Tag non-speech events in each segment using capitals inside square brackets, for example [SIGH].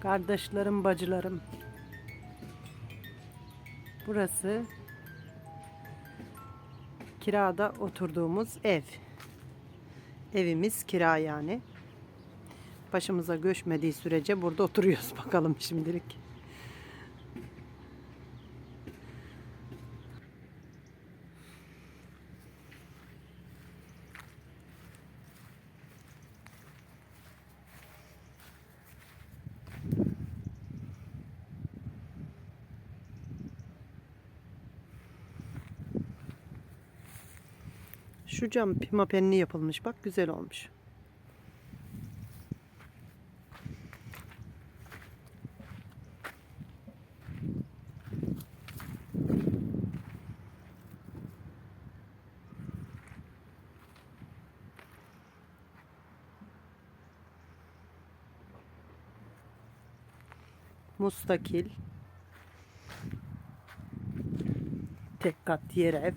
Kardeşlerim, bacılarım. Burası kirada oturduğumuz ev. Evimiz kira yani. Başımıza göçmediği sürece burada oturuyoruz [LAUGHS] bakalım şimdilik. Şu cam pimapenli yapılmış bak güzel olmuş. Mustakil. Tek kat yer ev.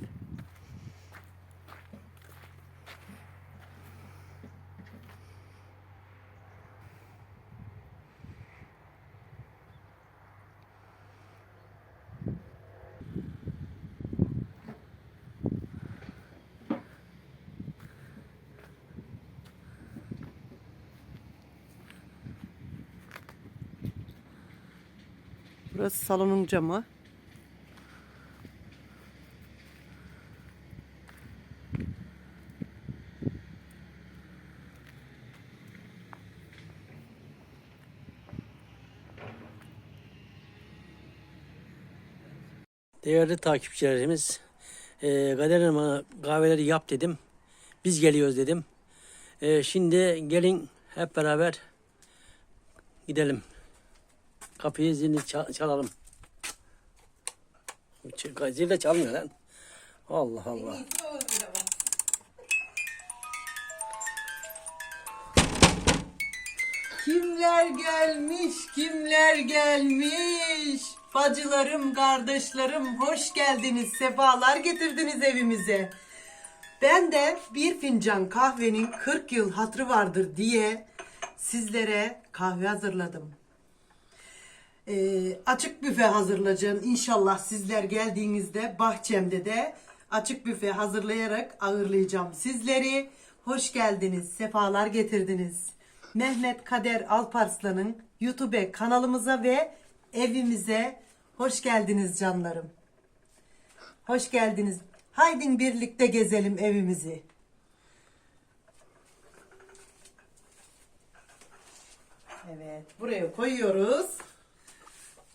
Burası salonun camı. Değerli takipçilerimiz, e, Kader Hanım'a kahveleri yap dedim. Biz geliyoruz dedim. E, şimdi gelin hep beraber gidelim. Kapıyı zilini ça- çalalım. Zil de çalmıyor lan. Allah Allah. Kimler gelmiş, kimler gelmiş? Bacılarım, kardeşlerim hoş geldiniz, sefalar getirdiniz evimize. Ben de bir fincan kahvenin 40 yıl hatrı vardır diye sizlere kahve hazırladım. Ee, açık büfe hazırlayacağım. İnşallah sizler geldiğinizde bahçemde de açık büfe hazırlayarak ağırlayacağım sizleri. Hoş geldiniz, sefalar getirdiniz. Mehmet Kader Alparslan'ın YouTube kanalımıza ve evimize hoş geldiniz canlarım. Hoş geldiniz. Haydi birlikte gezelim evimizi. Evet, buraya koyuyoruz.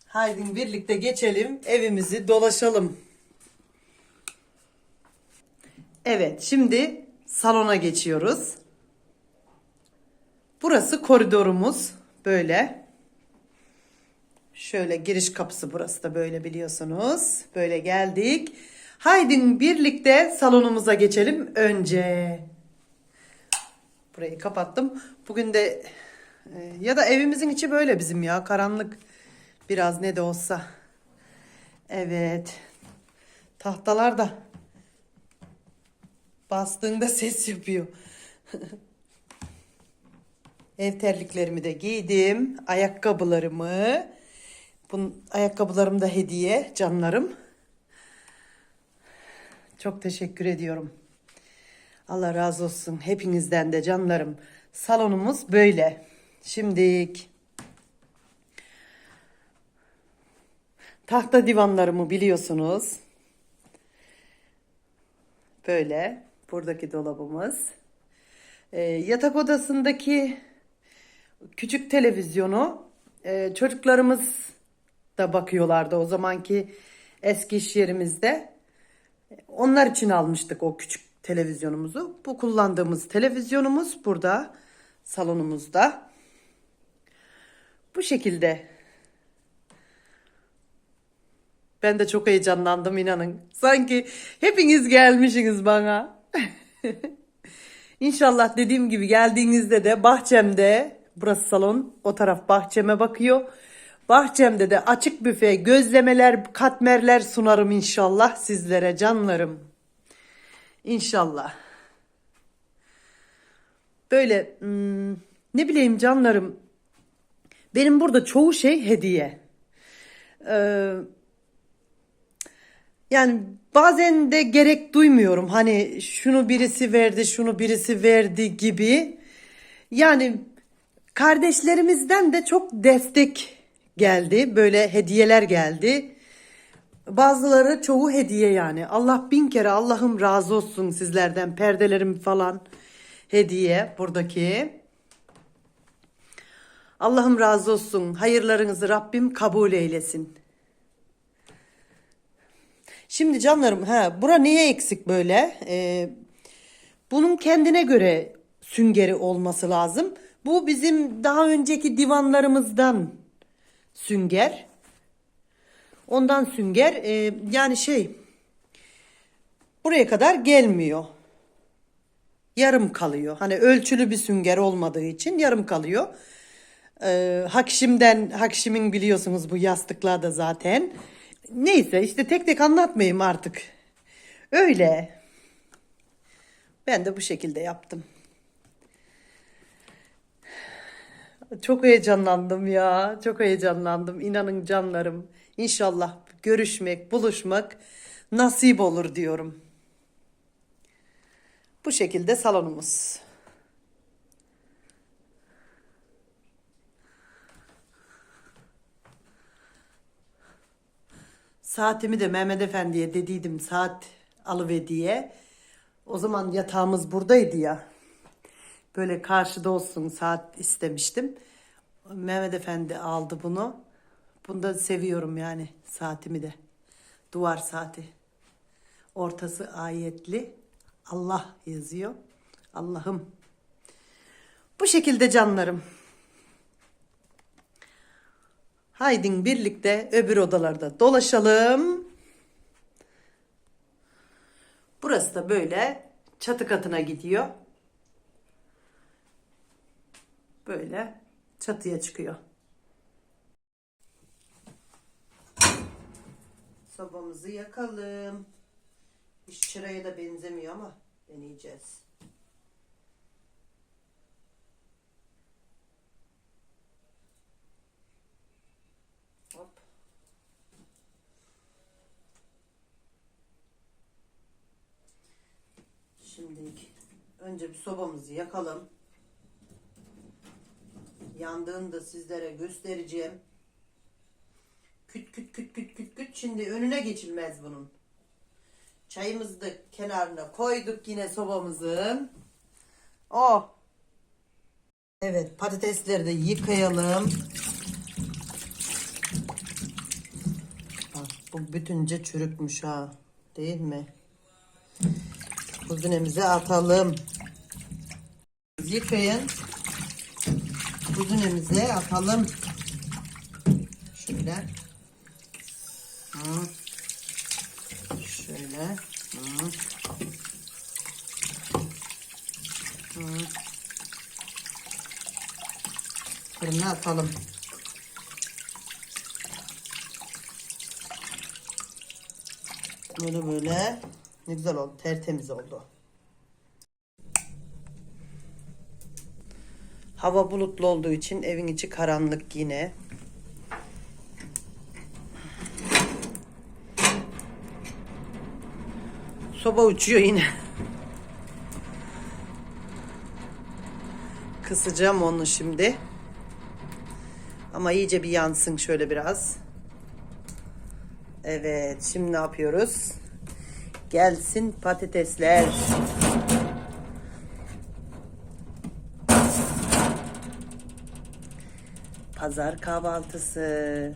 Haydi birlikte geçelim, evimizi dolaşalım. Evet, şimdi salona geçiyoruz. Burası koridorumuz. Böyle. Şöyle giriş kapısı burası da böyle biliyorsunuz. Böyle geldik. Haydi birlikte salonumuza geçelim önce. Burayı kapattım. Bugün de e, ya da evimizin içi böyle bizim ya karanlık. Biraz ne de olsa. Evet. Tahtalar da bastığında ses yapıyor. [LAUGHS] Ev terliklerimi de giydim. Ayakkabılarımı. Bunun ayakkabılarım da hediye canlarım. Çok teşekkür ediyorum. Allah razı olsun hepinizden de canlarım. Salonumuz böyle. Şimdilik tahta divanlarımı biliyorsunuz. Böyle buradaki dolabımız. Ee, yatak odasındaki küçük televizyonu e, çocuklarımız da bakıyorlardı o zamanki eski iş yerimizde. Onlar için almıştık o küçük televizyonumuzu. Bu kullandığımız televizyonumuz burada salonumuzda. Bu şekilde. Ben de çok heyecanlandım inanın. Sanki hepiniz gelmişsiniz bana. [LAUGHS] İnşallah dediğim gibi geldiğinizde de bahçemde burası salon o taraf bahçeme bakıyor. Bahçemde de açık büfe gözlemeler katmerler sunarım inşallah sizlere canlarım. İnşallah. Böyle hmm, ne bileyim canlarım Benim burada çoğu şey hediye. Ee, yani bazen de gerek duymuyorum. Hani şunu birisi verdi, şunu birisi verdi gibi. Yani kardeşlerimizden de çok destek geldi. Böyle hediyeler geldi. Bazıları çoğu hediye yani. Allah bin kere Allah'ım razı olsun sizlerden. Perdelerim falan hediye buradaki. Allah'ım razı olsun. Hayırlarınızı Rabbim kabul eylesin. Şimdi canlarım ha bura niye eksik böyle? Ee, bunun kendine göre süngeri olması lazım. Bu bizim daha önceki divanlarımızdan sünger. Ondan sünger e, yani şey buraya kadar gelmiyor. Yarım kalıyor. Hani ölçülü bir sünger olmadığı için yarım kalıyor. Ee, Hakşim'den, Hakşim'in biliyorsunuz bu yastıklarda zaten. Neyse işte tek tek anlatmayayım artık. Öyle. Ben de bu şekilde yaptım. Çok heyecanlandım ya. Çok heyecanlandım. İnanın canlarım. İnşallah görüşmek, buluşmak nasip olur diyorum. Bu şekilde salonumuz. Saatimi de Mehmet Efendi'ye dediydim saat alıver diye. O zaman yatağımız buradaydı ya. Böyle karşıda olsun saat istemiştim. Mehmet Efendi aldı bunu. Bunu da seviyorum yani saatimi de. Duvar saati. Ortası ayetli. Allah yazıyor. Allah'ım. Bu şekilde canlarım. Haydin birlikte öbür odalarda dolaşalım. Burası da böyle çatı katına gidiyor. Böyle çatıya çıkıyor. Sobamızı yakalım. Hiç çıraya da benzemiyor ama deneyeceğiz. Şimdi önce bir sobamızı yakalım. Yandığında sizlere göstereceğim. Küt küt küt küt küt küt. Şimdi önüne geçilmez bunun. Çayımızı da kenarına koyduk yine sobamızın. Oh. Evet patatesleri de yıkayalım. Bak, bu bütünce çürükmüş ha. Değil mi? Kuzinemize atalım. Yıkayın. Kuzinemize atalım. Şöyle. Şöyle. Fırına atalım. Böyle böyle. Ne güzel oldu. Tertemiz oldu. Hava bulutlu olduğu için evin içi karanlık yine. Soba uçuyor yine. Kısacağım onu şimdi. Ama iyice bir yansın şöyle biraz. Evet, şimdi ne yapıyoruz? Gelsin patatesler. Pazar kahvaltısı.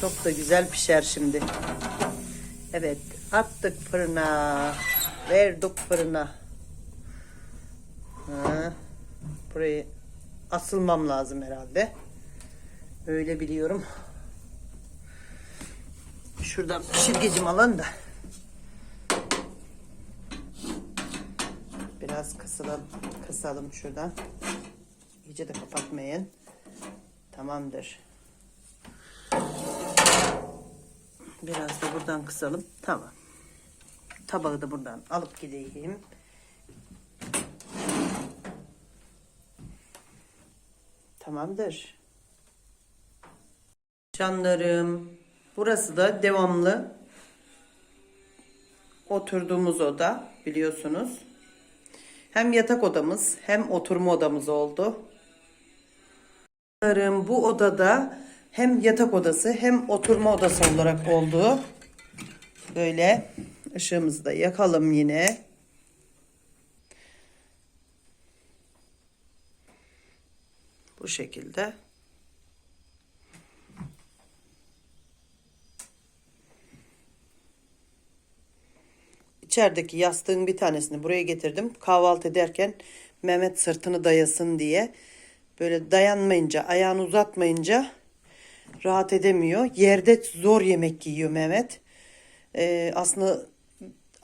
Çok da güzel pişer şimdi. Evet, attık fırına. Verdik fırına. Ha, burayı asılmam lazım herhalde. Öyle biliyorum. Şuradan pişirgecim alın da. Biraz kısalım, kısalım şuradan. İyice de kapatmayın. Tamamdır. Biraz da buradan kısalım. Tamam. Tabağı da buradan alıp gideyim. Tamamdır. Canlarım. Burası da devamlı oturduğumuz oda biliyorsunuz. Hem yatak odamız hem oturma odamız oldu. Canlarım bu odada hem yatak odası hem oturma odası olarak oldu. Böyle ışığımızı da yakalım yine. Bu şekilde. İçerideki yastığın bir tanesini buraya getirdim. Kahvaltı ederken Mehmet sırtını dayasın diye. Böyle dayanmayınca, ayağını uzatmayınca rahat edemiyor. Yerde zor yemek yiyor Mehmet. Ee, aslında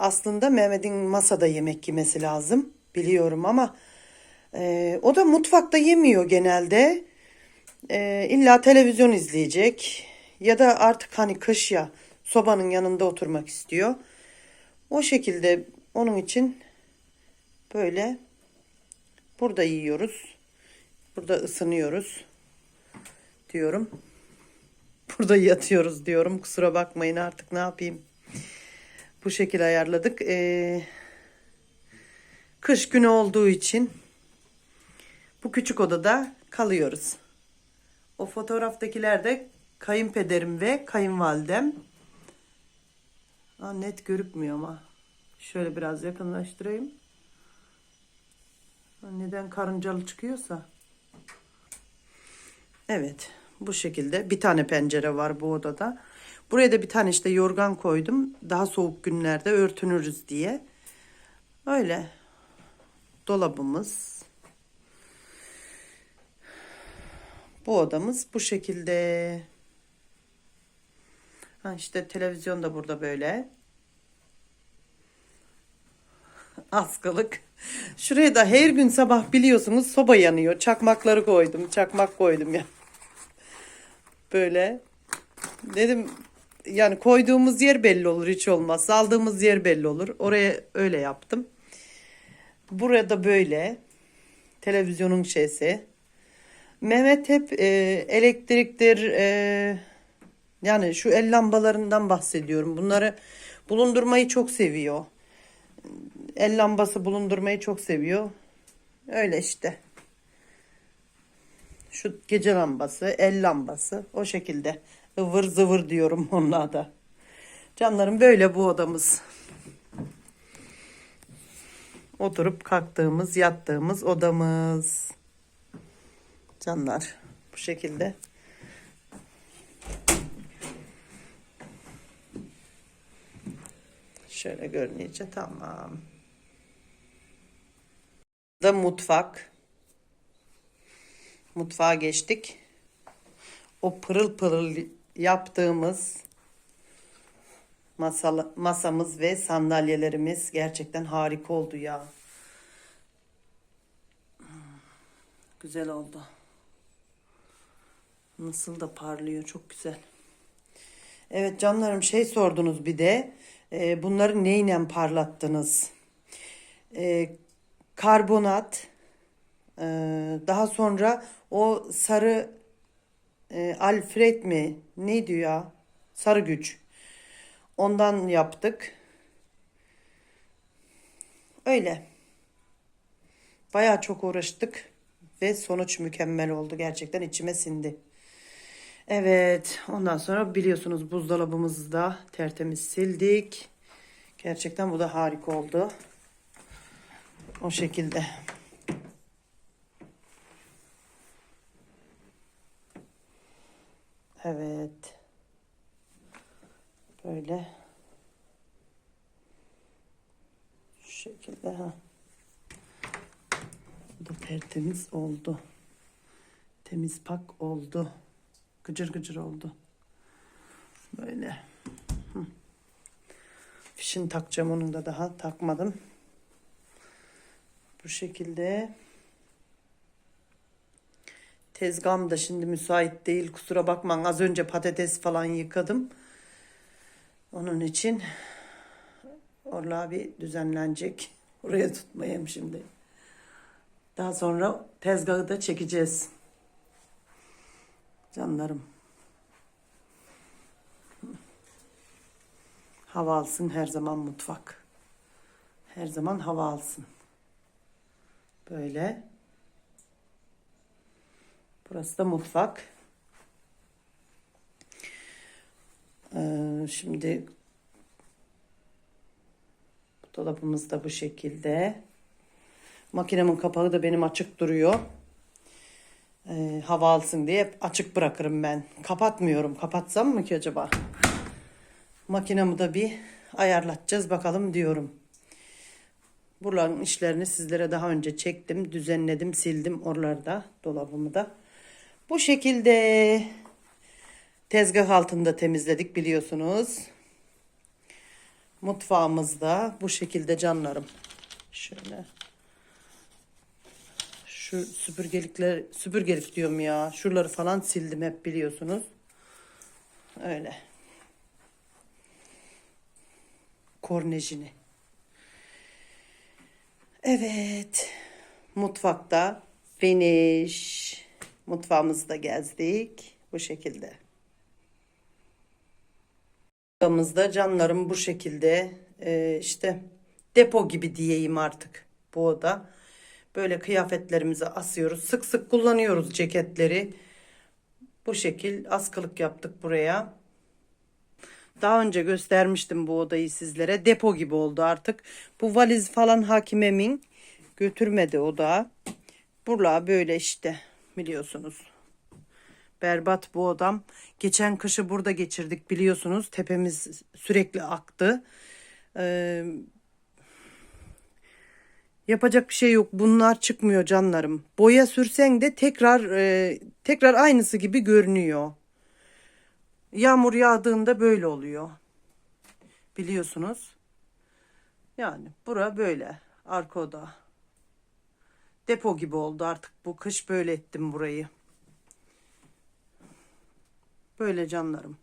aslında Mehmet'in masada yemek yemesi lazım. Biliyorum ama e, o da mutfakta yemiyor genelde. E, illa televizyon izleyecek ya da artık hani kış ya sobanın yanında oturmak istiyor. O şekilde onun için böyle burada yiyoruz. Burada ısınıyoruz diyorum. Burada yatıyoruz diyorum. Kusura bakmayın artık ne yapayım. Bu şekilde ayarladık. Ee, kış günü olduğu için bu küçük odada kalıyoruz. O fotoğraftakiler de kayınpederim ve kayınvalidem. Aa, net görükmüyor ama. Şöyle biraz yakınlaştırayım. Neden karıncalı çıkıyorsa. Evet. Bu şekilde. Bir tane pencere var bu odada. Buraya da bir tane işte yorgan koydum. Daha soğuk günlerde örtünürüz diye. Öyle. Dolabımız. Bu odamız bu şekilde. Ha işte televizyon da burada böyle. [LAUGHS] Askılık. Şuraya da her gün sabah biliyorsunuz soba yanıyor. Çakmakları koydum. Çakmak koydum ya. Böyle. Dedim yani koyduğumuz yer belli olur hiç olmaz. Aldığımız yer belli olur. Oraya öyle yaptım. Burada böyle. Televizyonun şeysi. Mehmet hep e, elektriktir e, yani şu el lambalarından bahsediyorum. Bunları bulundurmayı çok seviyor. El lambası bulundurmayı çok seviyor. Öyle işte. Şu gece lambası, el lambası o şekilde. Ivır zıvır diyorum onlara da. Canlarım böyle bu odamız. Oturup kalktığımız, yattığımız odamız. Canlar bu şekilde. Şöyle görününce tamam. Da mutfak. Mutfağa geçtik. O pırıl pırıl yaptığımız masal, masamız ve sandalyelerimiz gerçekten harika oldu ya. Güzel oldu. Nasıl da parlıyor çok güzel. Evet canlarım şey sordunuz bir de e, bunları neyle parlattınız? E, karbonat e, daha sonra o sarı e, Alfred mi neydi ya sarı güç ondan yaptık. Öyle. Bayağı çok uğraştık ve sonuç mükemmel oldu. Gerçekten içime sindi. Evet, ondan sonra biliyorsunuz buzdolabımızı da tertemiz sildik. Gerçekten bu da harika oldu. O şekilde. Evet. Böyle. Şu şekilde ha. Bu da tertemiz oldu. Temiz pak oldu. Gıcır gıcır oldu. Böyle. Hı. Fişini takacağım onun da daha takmadım. Bu şekilde. Tezgahım da şimdi müsait değil. Kusura bakmayın. Az önce patates falan yıkadım. Onun için orla bir düzenlenecek. [LAUGHS] Oraya tutmayayım şimdi. Daha sonra tezgahı da çekeceğiz. Canlarım. Hava alsın her zaman mutfak. Her zaman hava alsın. Böyle. Burası da mutfak. Ee, şimdi dolabımız da bu şekilde. Makinemin kapağı da benim açık duruyor. Ee, hava alsın diye hep açık bırakırım ben. Kapatmıyorum. Kapatsam mı ki acaba? Makinamı da bir ayarlatacağız bakalım diyorum. Buraların işlerini sizlere daha önce çektim, düzenledim, sildim oraları da, dolabımı da. Bu şekilde tezgah altında temizledik biliyorsunuz. Mutfağımızda bu şekilde canlarım. Şöyle. Şu süpürgelikler, süpürgelik diyorum ya. Şuraları falan sildim hep biliyorsunuz. Öyle. Kornejini. Evet. Mutfakta finish. Mutfağımızı da gezdik. Bu şekilde. Mutfağımızda canlarım bu şekilde e, işte depo gibi diyeyim artık bu oda. Böyle kıyafetlerimizi asıyoruz. Sık sık kullanıyoruz ceketleri. Bu şekil askılık yaptık buraya. Daha önce göstermiştim bu odayı sizlere. Depo gibi oldu artık. Bu valiz falan hakimemin götürmedi oda. Burla böyle işte biliyorsunuz. Berbat bu odam. Geçen kışı burada geçirdik biliyorsunuz. Tepemiz sürekli aktı. Ee, yapacak bir şey yok. Bunlar çıkmıyor canlarım. Boya sürsen de tekrar e, tekrar aynısı gibi görünüyor. Yağmur yağdığında böyle oluyor. Biliyorsunuz. Yani bura böyle. Arka oda. Depo gibi oldu artık bu kış böyle ettim burayı. Böyle canlarım.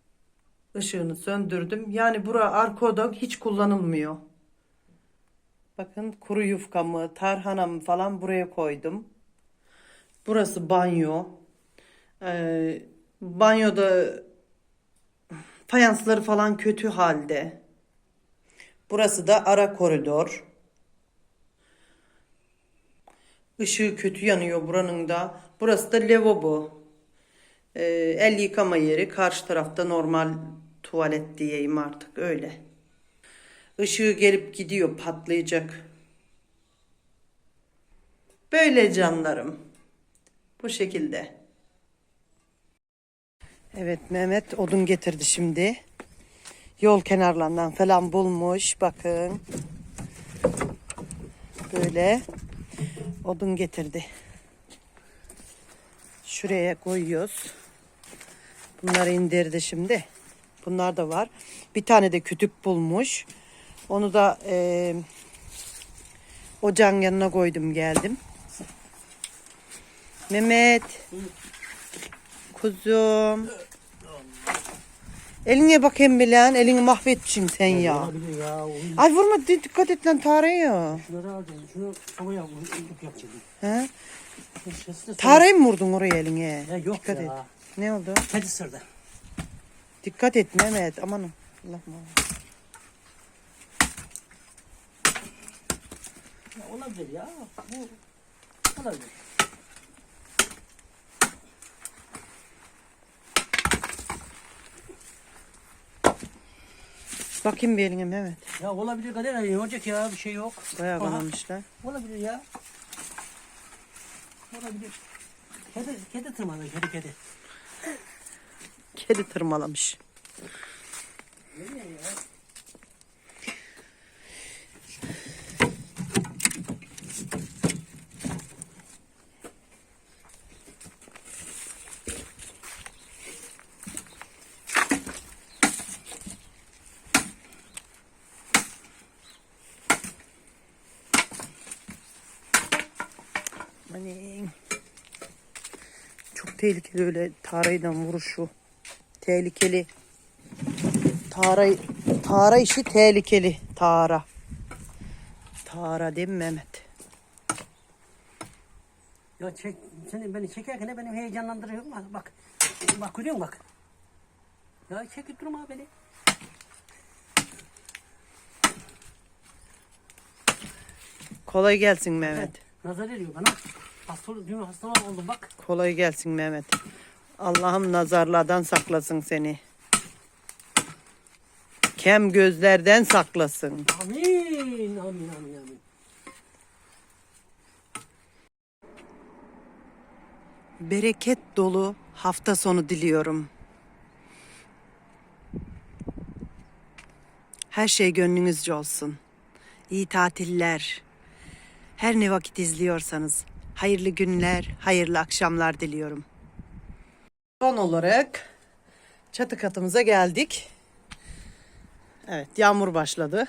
Işığını söndürdüm. Yani bura arka oda hiç kullanılmıyor. Bakın kuru yufkamı, tarhanamı falan buraya koydum. Burası banyo. Ee, banyoda fayansları falan kötü halde. Burası da ara koridor. Işığı kötü yanıyor buranın da. Burası da lavabo. Ee, el yıkama yeri. Karşı tarafta normal tuvalet diyeyim artık öyle. Işığı gelip gidiyor patlayacak. Böyle canlarım. Bu şekilde. Evet Mehmet odun getirdi şimdi. Yol kenarlarından falan bulmuş. Bakın. Böyle odun getirdi. Şuraya koyuyoruz. Bunları indirdi şimdi. Bunlar da var. Bir tane de kütük bulmuş. Onu da e, ocağın yanına koydum geldim. Mehmet. Kuzum. Eline bakayım bilen. Elini mahvetsin sen ya. Olabilir ya. Ay vurma di- dikkat et lan tarıyor. Şunları alacağım. Şunu sobaya uyup yapacağım. He? Şu şişesi de Tarayı mı vurdun oraya eline? Ya yok dikkat ya. et. Ne oldu? Kedi sırdı. Dikkat et Mehmet. Aman Allah Allah. Ya olabilir ya. Bu olabilir. Bakayım bir eline Mehmet. Ya olabilir kader ne olacak ya bir şey yok. Bayağı Aha. Olabilir ya. Olabilir. Kedi, kedi tırmanır kedi kedi. Kedi tırmalamış. Aman. Çok tehlikeli öyle tarayla vuruşu. Tehlikeli. Tarayı Tara işi tehlikeli. Tara. Tara değil mi Mehmet? Ya çek, seni beni çekerken beni heyecanlandırıyor. Bak, bak, bak görüyor musun bak. Ya çekip durma beni. Kolay gelsin Mehmet. Nazar ediyor bana. Dün oldum bak. Kolay gelsin Mehmet. Allah'ım nazarlardan saklasın seni. Kem gözlerden saklasın. Amin, amin, amin, amin. Bereket dolu hafta sonu diliyorum. Her şey gönlünüzce olsun. İyi tatiller. Her ne vakit izliyorsanız hayırlı günler, hayırlı akşamlar diliyorum. Son olarak çatı katımıza geldik. Evet, yağmur başladı.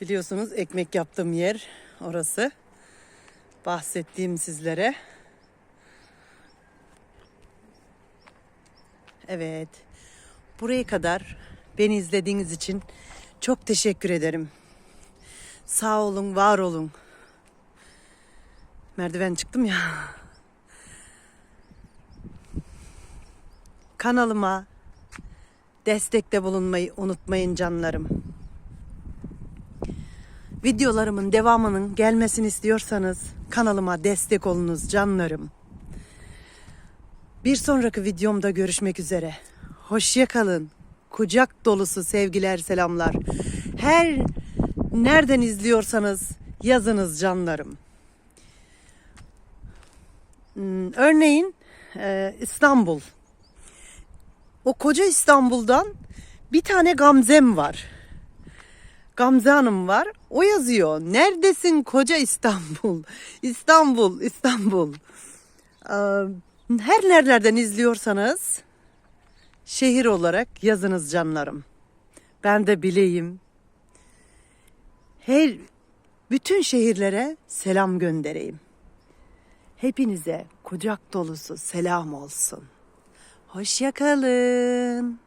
Biliyorsunuz ekmek yaptığım yer orası bahsettiğim sizlere. Evet. Buraya kadar beni izlediğiniz için çok teşekkür ederim. Sağ olun, var olun. Merdiven çıktım ya. Kanalıma destekte bulunmayı unutmayın canlarım. Videolarımın devamının gelmesini istiyorsanız kanalıma destek olunuz canlarım. Bir sonraki videomda görüşmek üzere. Hoşça kalın. Kucak dolusu sevgiler, selamlar. Her nereden izliyorsanız yazınız canlarım. Hmm, Örneğin e, İstanbul. O koca İstanbul'dan bir tane Gamzem var. Gamze Hanım var. O yazıyor. Neredesin koca İstanbul? [LAUGHS] İstanbul, İstanbul. Ee, Her nerelerden izliyorsanız şehir olarak yazınız canlarım. Ben de bileyim. Her bütün şehirlere selam göndereyim. Hepinize kucak dolusu selam olsun. Hoşça kalın.